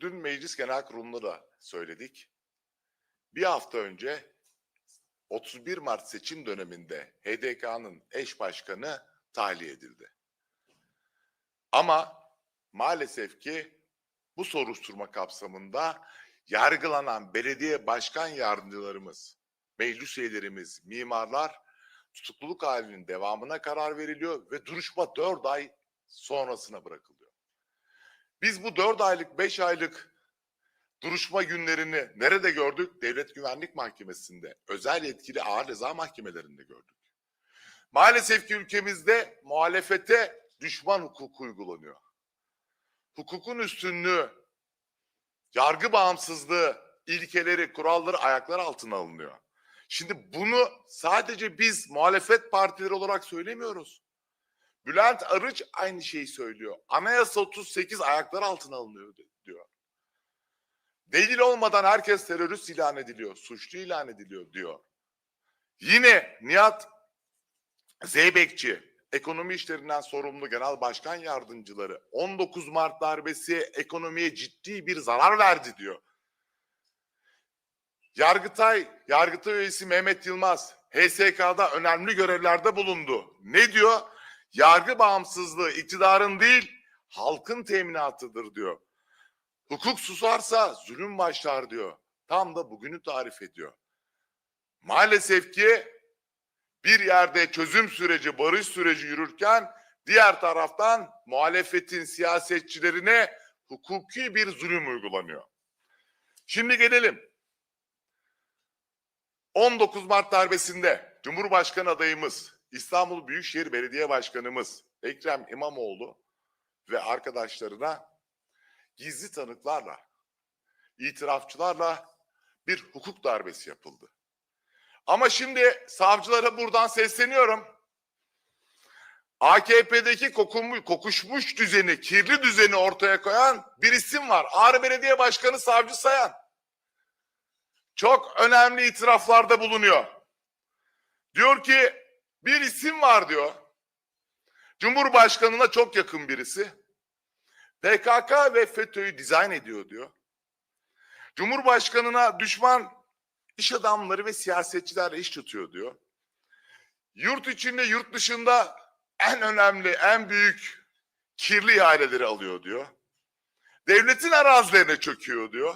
Dün Meclis Genel Kurulu'nda da söyledik. Bir hafta önce 31 Mart seçim döneminde HDK'nın eş başkanı tahliye edildi. Ama maalesef ki bu soruşturma kapsamında yargılanan belediye başkan yardımcılarımız, meclis üyelerimiz, mimarlar tutukluluk halinin devamına karar veriliyor ve duruşma 4 ay sonrasına bırakılıyor. Biz bu 4 aylık, 5 aylık duruşma günlerini nerede gördük? Devlet Güvenlik Mahkemesi'nde, özel yetkili ağır ceza mahkemelerinde gördük. Maalesef ki ülkemizde muhalefete düşman hukuku uygulanıyor. Hukukun üstünlüğü, yargı bağımsızlığı, ilkeleri, kuralları ayaklar altına alınıyor. Şimdi bunu sadece biz muhalefet partileri olarak söylemiyoruz. Bülent Arıç aynı şeyi söylüyor. Anayasa 38 ayaklar altına alınıyor diyor. Delil olmadan herkes terörist ilan ediliyor, suçlu ilan ediliyor diyor. Yine Nihat Zeybekçi, ekonomi işlerinden sorumlu genel başkan yardımcıları 19 Mart darbesi ekonomiye ciddi bir zarar verdi diyor. Yargıtay, Yargıtay üyesi Mehmet Yılmaz HSK'da önemli görevlerde bulundu. Ne diyor? Yargı bağımsızlığı iktidarın değil, halkın teminatıdır diyor. Hukuk susarsa zulüm başlar diyor. Tam da bugünü tarif ediyor. Maalesef ki bir yerde çözüm süreci, barış süreci yürürken diğer taraftan muhalefetin siyasetçilerine hukuki bir zulüm uygulanıyor. Şimdi gelelim. 19 Mart darbesinde Cumhurbaşkanı adayımız, İstanbul Büyükşehir Belediye Başkanımız Ekrem İmamoğlu ve arkadaşlarına gizli tanıklarla, itirafçılarla bir hukuk darbesi yapıldı. Ama şimdi savcılara buradan sesleniyorum. AKP'deki kokumu- kokuşmuş düzeni, kirli düzeni ortaya koyan bir isim var. Ağrı Belediye Başkanı Savcı Sayan. Çok önemli itiraflarda bulunuyor. Diyor ki bir isim var diyor. Cumhurbaşkanına çok yakın birisi. PKK ve FETÖ'yü dizayn ediyor diyor. Cumhurbaşkanına düşman iş adamları ve siyasetçilerle iş tutuyor diyor. Yurt içinde yurt dışında en önemli, en büyük kirli ihaleleri alıyor diyor. Devletin arazilerine çöküyor diyor.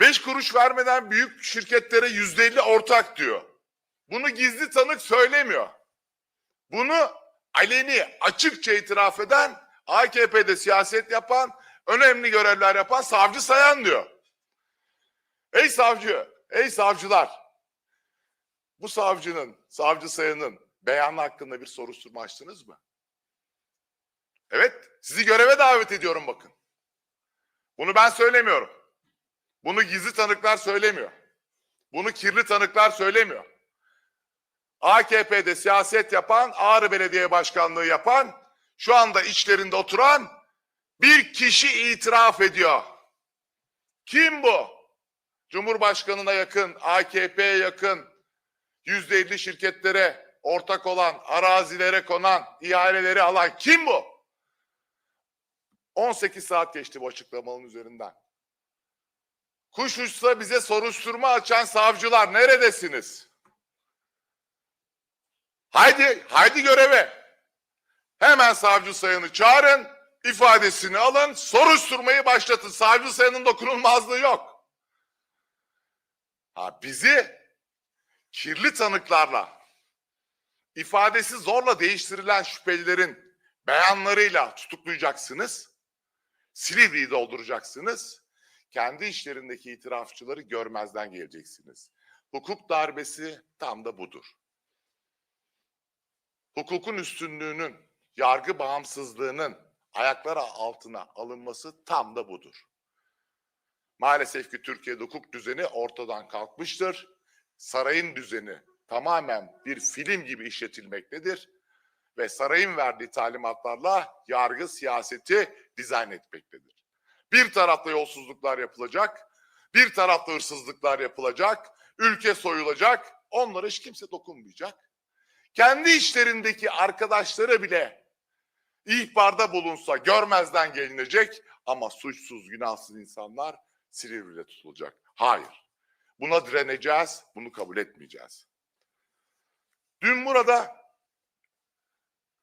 Beş kuruş vermeden büyük şirketlere yüzde elli ortak diyor. Bunu gizli tanık söylemiyor. Bunu aleni açıkça itiraf eden AKP'de siyaset yapan, önemli görevler yapan savcı sayan diyor. Ey savcı, ey savcılar. Bu savcının, savcı sayanın beyanı hakkında bir soruşturma açtınız mı? Evet, sizi göreve davet ediyorum bakın. Bunu ben söylemiyorum. Bunu gizli tanıklar söylemiyor. Bunu kirli tanıklar söylemiyor. AKP'de siyaset yapan, Ağrı Belediye Başkanlığı yapan, şu anda içlerinde oturan bir kişi itiraf ediyor. Kim bu? Cumhurbaşkanına yakın, AKP'ye yakın, yüzde elli şirketlere ortak olan, arazilere konan, ihaleleri alan kim bu? 18 saat geçti bu açıklamanın üzerinden. Kuş uçsa bize soruşturma açan savcılar neredesiniz? Haydi, haydi göreve. Hemen savcı sayanı çağırın, ifadesini alın, soruşturmayı başlatın. Savcı sayanın dokunulmazlığı yok. Ha bizi kirli tanıklarla, ifadesi zorla değiştirilen şüphelilerin beyanlarıyla tutuklayacaksınız. Silivri'yi dolduracaksınız. Kendi işlerindeki itirafçıları görmezden geleceksiniz. Hukuk darbesi tam da budur. Hukukun üstünlüğünün, yargı bağımsızlığının ayaklar altına alınması tam da budur. Maalesef ki Türkiye'de hukuk düzeni ortadan kalkmıştır. Sarayın düzeni tamamen bir film gibi işletilmektedir ve sarayın verdiği talimatlarla yargı siyaseti dizayn etmektedir. Bir tarafta yolsuzluklar yapılacak, bir tarafta hırsızlıklar yapılacak, ülke soyulacak, onlara hiç kimse dokunmayacak. Kendi işlerindeki arkadaşları bile ihbarda bulunsa görmezden gelinecek ama suçsuz günahsız insanlar Silivri'de tutulacak. Hayır. Buna direneceğiz, bunu kabul etmeyeceğiz. Dün burada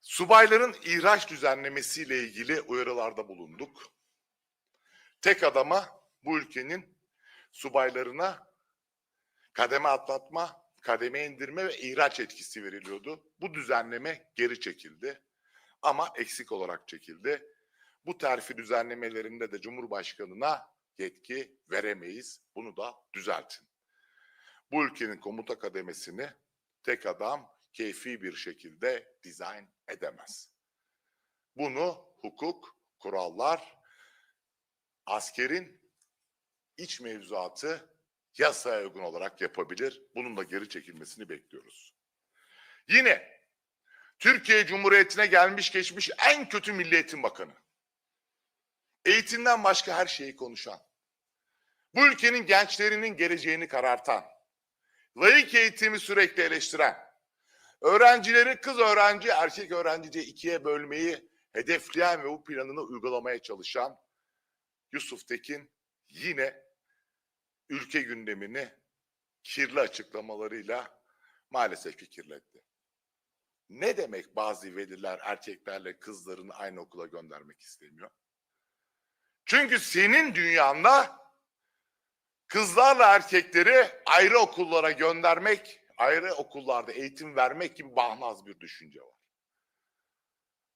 subayların ihraç düzenlemesiyle ilgili uyarılarda bulunduk. Tek adama bu ülkenin subaylarına kademe atlatma, kademe indirme ve ihraç etkisi veriliyordu. Bu düzenleme geri çekildi ama eksik olarak çekildi. Bu terfi düzenlemelerinde de Cumhurbaşkanı'na yetki veremeyiz. Bunu da düzeltin. Bu ülkenin komuta kademesini tek adam keyfi bir şekilde dizayn edemez. Bunu hukuk, kurallar, askerin iç mevzuatı yasaya uygun olarak yapabilir. Bunun da geri çekilmesini bekliyoruz. Yine Türkiye Cumhuriyeti'ne gelmiş geçmiş en kötü Milli Eğitim Bakanı. Eğitimden başka her şeyi konuşan, bu ülkenin gençlerinin geleceğini karartan, layık eğitimi sürekli eleştiren, öğrencileri kız öğrenci, erkek öğrenci diye ikiye bölmeyi hedefleyen ve bu planını uygulamaya çalışan Yusuf Tekin yine ülke gündemini kirli açıklamalarıyla maalesef ki kirletti. Ne demek bazı veliler erkeklerle kızlarını aynı okula göndermek istemiyor? Çünkü senin dünyanda kızlarla erkekleri ayrı okullara göndermek, ayrı okullarda eğitim vermek gibi bağnaz bir düşünce var.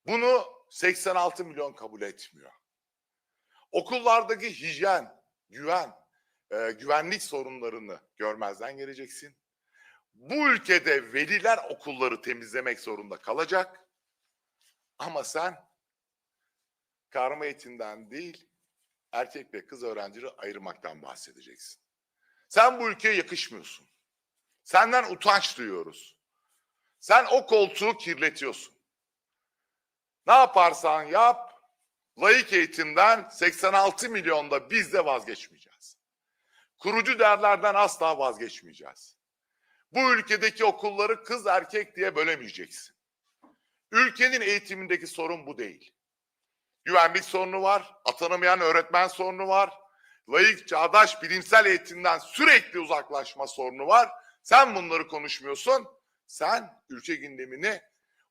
Bunu 86 milyon kabul etmiyor. Okullardaki hijyen, güven, e, güvenlik sorunlarını görmezden geleceksin. Bu ülkede veliler okulları temizlemek zorunda kalacak. Ama sen karma eğitimden değil, erkek ve kız öğrencileri ayırmaktan bahsedeceksin. Sen bu ülkeye yakışmıyorsun. Senden utanç duyuyoruz. Sen o koltuğu kirletiyorsun. Ne yaparsan yap, layık eğitimden 86 milyonda biz de vazgeçmeyeceğiz. Kurucu değerlerden asla vazgeçmeyeceğiz. Bu ülkedeki okulları kız erkek diye bölemeyeceksin. Ülkenin eğitimindeki sorun bu değil. Güvenlik sorunu var, atanamayan öğretmen sorunu var, layık, çağdaş, bilimsel eğitimden sürekli uzaklaşma sorunu var. Sen bunları konuşmuyorsun. Sen ülke gündemini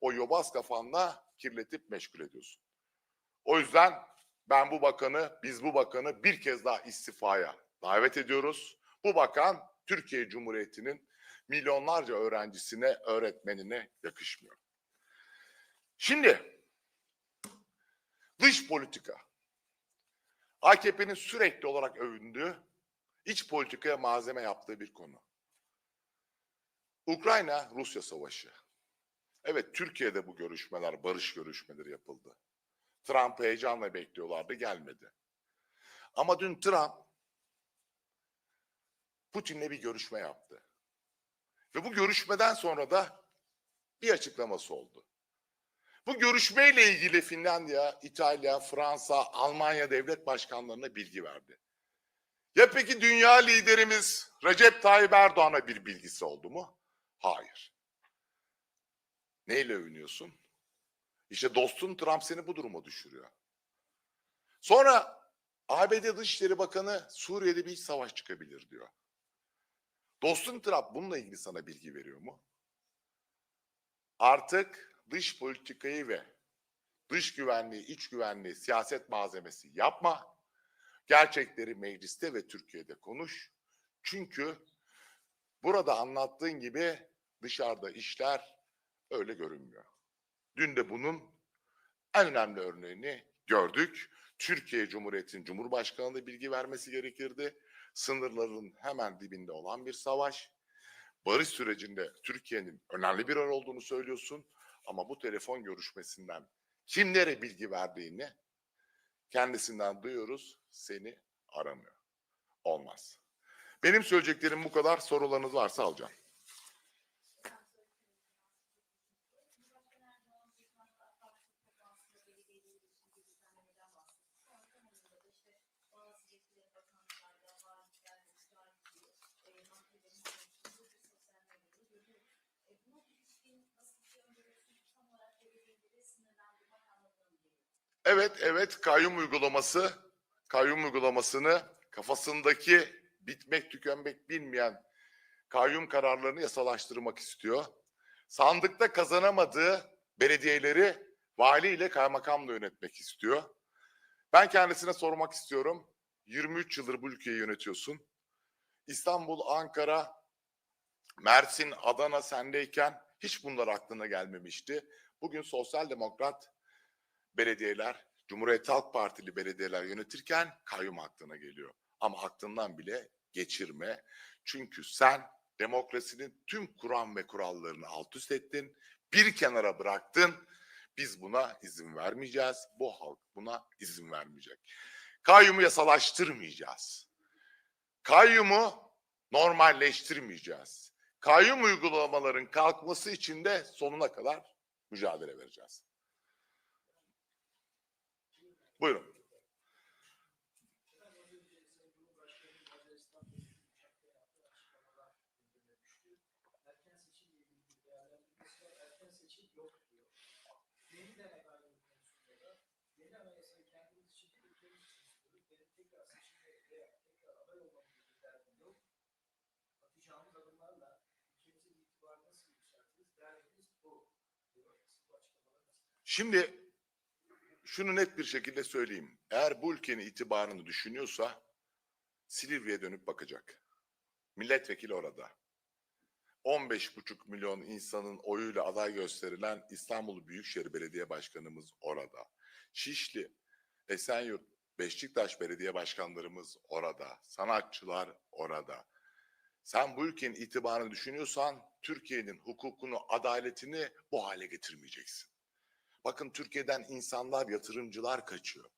o yobaz kafanla kirletip meşgul ediyorsun. O yüzden ben bu bakanı, biz bu bakanı bir kez daha istifaya davet ediyoruz. Bu bakan Türkiye Cumhuriyeti'nin milyonlarca öğrencisine, öğretmenine yakışmıyor. Şimdi dış politika. AKP'nin sürekli olarak övündüğü, iç politikaya malzeme yaptığı bir konu. Ukrayna-Rusya savaşı. Evet Türkiye'de bu görüşmeler, barış görüşmeleri yapıldı. Trump heyecanla bekliyorlardı, gelmedi. Ama dün Trump Putin'le bir görüşme yaptı. Ve bu görüşmeden sonra da bir açıklaması oldu. Bu görüşmeyle ilgili Finlandiya, İtalya, Fransa, Almanya devlet başkanlarına bilgi verdi. Ya peki dünya liderimiz Recep Tayyip Erdoğan'a bir bilgisi oldu mu? Hayır. Neyle övünüyorsun? İşte dostun Trump seni bu duruma düşürüyor. Sonra ABD Dışişleri Bakanı Suriye'de bir savaş çıkabilir diyor. Dostun Trump bununla ilgili sana bilgi veriyor mu? Artık dış politikayı ve dış güvenliği, iç güvenliği siyaset malzemesi yapma. Gerçekleri mecliste ve Türkiye'de konuş. Çünkü burada anlattığın gibi dışarıda işler öyle görünmüyor. Dün de bunun en önemli örneğini gördük. Türkiye Cumhuriyeti'nin Cumhurbaşkanı da bilgi vermesi gerekirdi. Sınırların hemen dibinde olan bir savaş. Barış sürecinde Türkiye'nin önemli bir rol olduğunu söylüyorsun. Ama bu telefon görüşmesinden kimlere bilgi verdiğini kendisinden duyuyoruz. Seni aramıyor. Olmaz. Benim söyleyeceklerim bu kadar. Sorularınız varsa alacağım. Evet, evet kayyum uygulaması, kayyum uygulamasını kafasındaki bitmek tükenmek bilmeyen kayyum kararlarını yasalaştırmak istiyor. Sandıkta kazanamadığı belediyeleri valiyle kaymakamla yönetmek istiyor. Ben kendisine sormak istiyorum. 23 yıldır bu ülkeyi yönetiyorsun. İstanbul, Ankara, Mersin, Adana sendeyken hiç bunlar aklına gelmemişti. Bugün sosyal demokrat belediyeler, Cumhuriyet Halk Partili belediyeler yönetirken kayyum aklına geliyor. Ama aklından bile geçirme. Çünkü sen demokrasinin tüm kuram ve kurallarını alt üst ettin. Bir kenara bıraktın. Biz buna izin vermeyeceğiz. Bu halk buna izin vermeyecek. Kayyumu yasalaştırmayacağız. Kayyumu normalleştirmeyeceğiz. Kayyum uygulamaların kalkması için de sonuna kadar mücadele vereceğiz. Buyurun. Şimdi şunu net bir şekilde söyleyeyim. Eğer bu ülkenin itibarını düşünüyorsa Silivri'ye dönüp bakacak. Milletvekili orada. 15,5 milyon insanın oyuyla aday gösterilen İstanbul Büyükşehir Belediye Başkanımız orada. Şişli, Esenyurt, Beşiktaş Belediye Başkanlarımız orada. Sanatçılar orada. Sen bu ülkenin itibarını düşünüyorsan Türkiye'nin hukukunu, adaletini bu hale getirmeyeceksin. Bakın Türkiye'den insanlar, yatırımcılar kaçıyor.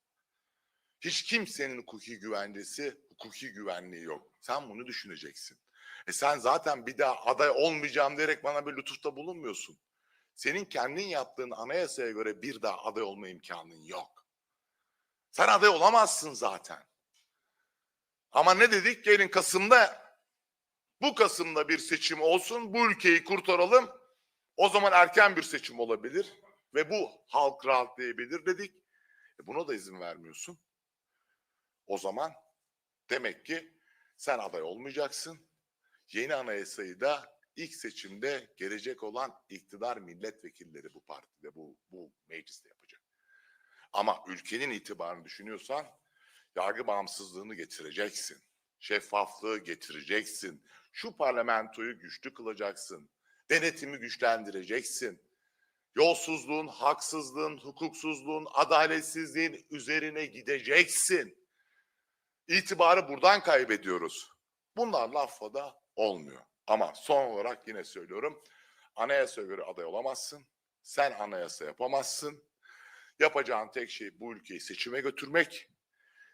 Hiç kimsenin hukuki güvencesi, hukuki güvenliği yok. Sen bunu düşüneceksin. E sen zaten bir daha aday olmayacağım diyerek bana bir lütufta bulunmuyorsun. Senin kendin yaptığın anayasaya göre bir daha aday olma imkanın yok. Sen aday olamazsın zaten. Ama ne dedik? Gelin Kasım'da bu Kasım'da bir seçim olsun, bu ülkeyi kurtaralım. O zaman erken bir seçim olabilir ve bu halk rahatlayabilir dedik. E buna da izin vermiyorsun. O zaman demek ki sen aday olmayacaksın. Yeni anayasayı da ilk seçimde gelecek olan iktidar milletvekilleri bu partide, bu, bu mecliste yapacak. Ama ülkenin itibarını düşünüyorsan yargı bağımsızlığını getireceksin. Şeffaflığı getireceksin. Şu parlamentoyu güçlü kılacaksın. Denetimi güçlendireceksin yolsuzluğun, haksızlığın, hukuksuzluğun, adaletsizliğin üzerine gideceksin. İtibarı buradan kaybediyoruz. Bunlar lafla da olmuyor. Ama son olarak yine söylüyorum. Anayasaya göre aday olamazsın. Sen anayasa yapamazsın. Yapacağın tek şey bu ülkeyi seçime götürmek,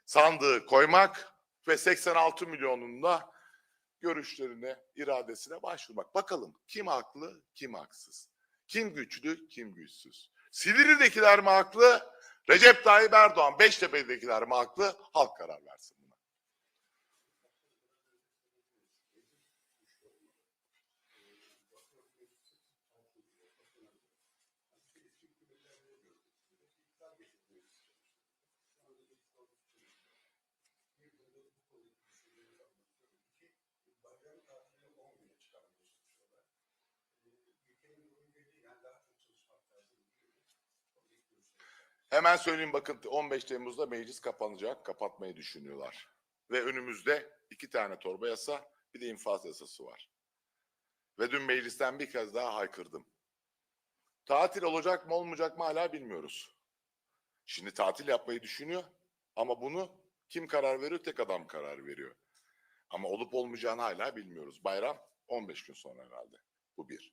sandığı koymak ve 86 milyonunda görüşlerine, iradesine başvurmak. Bakalım kim haklı, kim haksız. Kim güçlü, kim güçsüz. Silivri'dekiler mi haklı? Recep Tayyip Erdoğan, Beştepe'dekiler mi haklı? Halk karar versin buna. Hemen söyleyeyim bakın 15 Temmuz'da meclis kapanacak. Kapatmayı düşünüyorlar. Ve önümüzde iki tane torba yasa bir de infaz yasası var. Ve dün meclisten bir kez daha haykırdım. Tatil olacak mı olmayacak mı hala bilmiyoruz. Şimdi tatil yapmayı düşünüyor ama bunu kim karar veriyor? Tek adam karar veriyor. Ama olup olmayacağını hala bilmiyoruz. Bayram 15 gün sonra herhalde. Bu bir.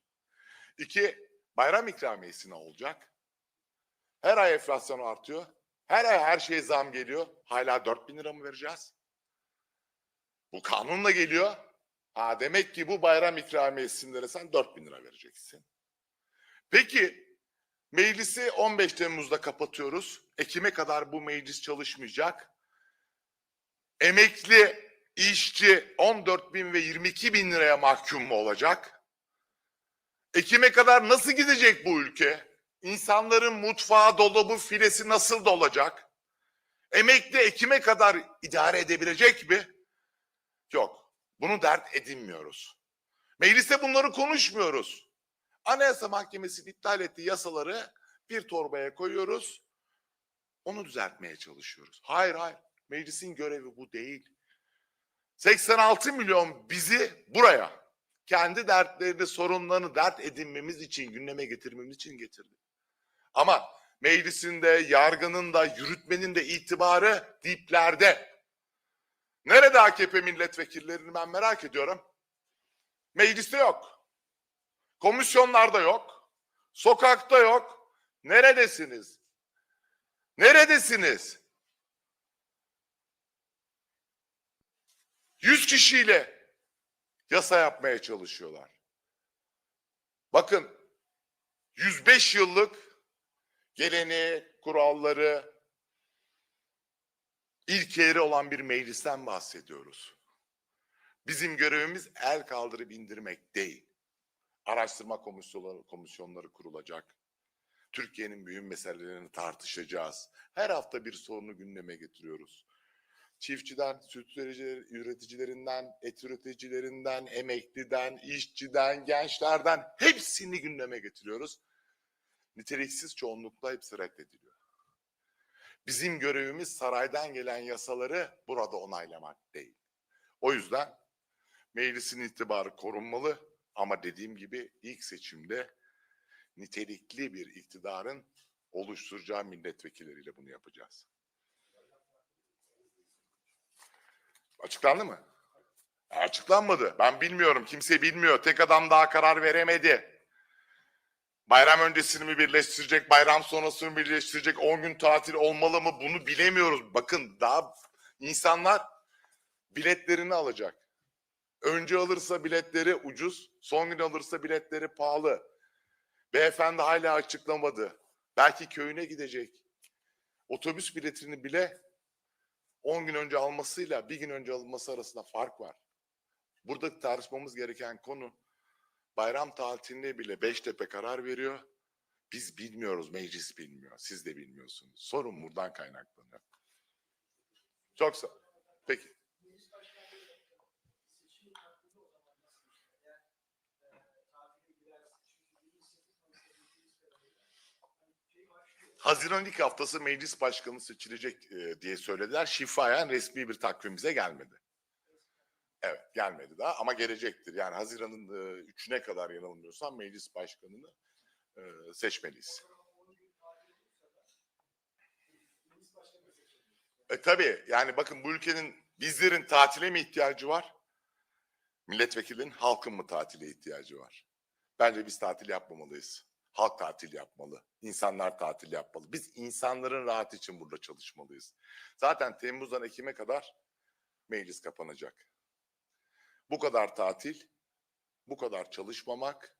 İki, bayram ikramiyesi ne olacak? Her ay enflasyon artıyor. Her ay her şeye zam geliyor. Hala 4 bin lira mı vereceğiz? Bu kanunla geliyor. Ha demek ki bu bayram ikramiyesinde sen 4 bin lira vereceksin. Peki meclisi 15 Temmuz'da kapatıyoruz. Ekim'e kadar bu meclis çalışmayacak. Emekli, işçi 14 bin ve 22 bin liraya mahkum mu olacak? Ekim'e kadar nasıl gidecek bu ülke? İnsanların mutfağı, dolabı, filesi nasıl dolacak? Emekli ekime kadar idare edebilecek mi? Yok. Bunu dert edinmiyoruz. Mecliste bunları konuşmuyoruz. Anayasa Mahkemesi'nin iptal ettiği yasaları bir torbaya koyuyoruz. Onu düzeltmeye çalışıyoruz. Hayır hayır. Meclisin görevi bu değil. 86 milyon bizi buraya kendi dertlerini, sorunlarını dert edinmemiz için, gündeme getirmemiz için getirdi. Ama meclisinde, yargının da, yürütmenin de itibarı diplerde. Nerede AKP milletvekillerini ben merak ediyorum. Mecliste yok. Komisyonlarda yok. Sokakta yok. Neredesiniz? Neredesiniz? 100 kişiyle yasa yapmaya çalışıyorlar. Bakın 105 yıllık geleneği, kuralları, ilkeleri olan bir meclisten bahsediyoruz. Bizim görevimiz el kaldırıp indirmek değil. Araştırma komisyonları, komisyonları kurulacak. Türkiye'nin büyük meselelerini tartışacağız. Her hafta bir sorunu gündeme getiriyoruz. Çiftçiden, süt üreticileri- üreticilerinden, et üreticilerinden, emekliden, işçiden, gençlerden hepsini gündeme getiriyoruz. Niteliksiz çoğunlukla hepsi reddediliyor. Bizim görevimiz saraydan gelen yasaları burada onaylamak değil. O yüzden meclisin itibarı korunmalı ama dediğim gibi ilk seçimde nitelikli bir iktidarın oluşturacağı milletvekilleriyle bunu yapacağız. Açıklandı mı? Açıklanmadı. Ben bilmiyorum. Kimse bilmiyor. Tek adam daha karar veremedi. Bayram öncesini mi birleştirecek, bayram sonrasını mı birleştirecek, 10 gün tatil olmalı mı bunu bilemiyoruz. Bakın daha insanlar biletlerini alacak. Önce alırsa biletleri ucuz, son gün alırsa biletleri pahalı. Beyefendi hala açıklamadı. Belki köyüne gidecek. Otobüs biletini bile 10 gün önce almasıyla bir gün önce alınması arasında fark var. Burada tartışmamız gereken konu bayram tatiline bile Beştepe karar veriyor. Biz bilmiyoruz, meclis bilmiyor. Siz de bilmiyorsunuz. Sorun buradan kaynaklanıyor. Çok sağ Peki. Meclis başkanlığı seçim hakkında o zaman nasıl işler? Eğer tatile girerse çünkü 28 Mayıs'ta bildiğimiz kadarıyla başlıyor. Haziran ilk haftası meclis başkanı seçilecek e, diye söylediler. Şifayen resmi bir takvim bize gelmedi. Evet gelmedi daha ama gelecektir. Yani Haziran'ın e, 3'üne kadar yanılmıyorsam meclis başkanını seçmeliyiz. O zaman 10 gün tatil olursa da meclis başkanı da seçilir. E tabii yani bakın bu ülkenin bizlerin tatile mi ihtiyacı var? Milletvekilinin halkın mı tatile ihtiyacı var? Bence biz tatil yapmamalıyız. Halk tatil yapmalı. İnsanlar tatil yapmalı. Biz insanların rahat için burada çalışmalıyız. Zaten Temmuz'dan Ekim'e kadar meclis kapanacak. Bu kadar tatil, bu kadar çalışmamak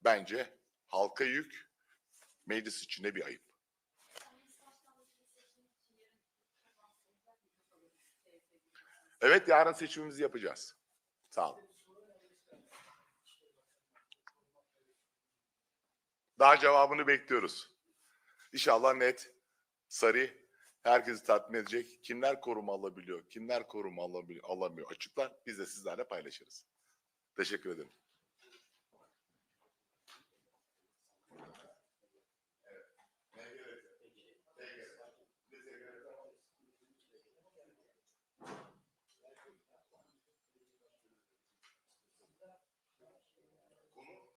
bence halka yük, meclis içinde bir ayıp. Evet yarın seçimimizi yapacağız. Sağ olun. Daha cevabını bekliyoruz. İnşallah net, sarı, herkesi tatmin edecek. Kimler koruma alabiliyor, kimler koruma alamıyor açıklar. Biz de sizlerle paylaşırız. Teşekkür ederim.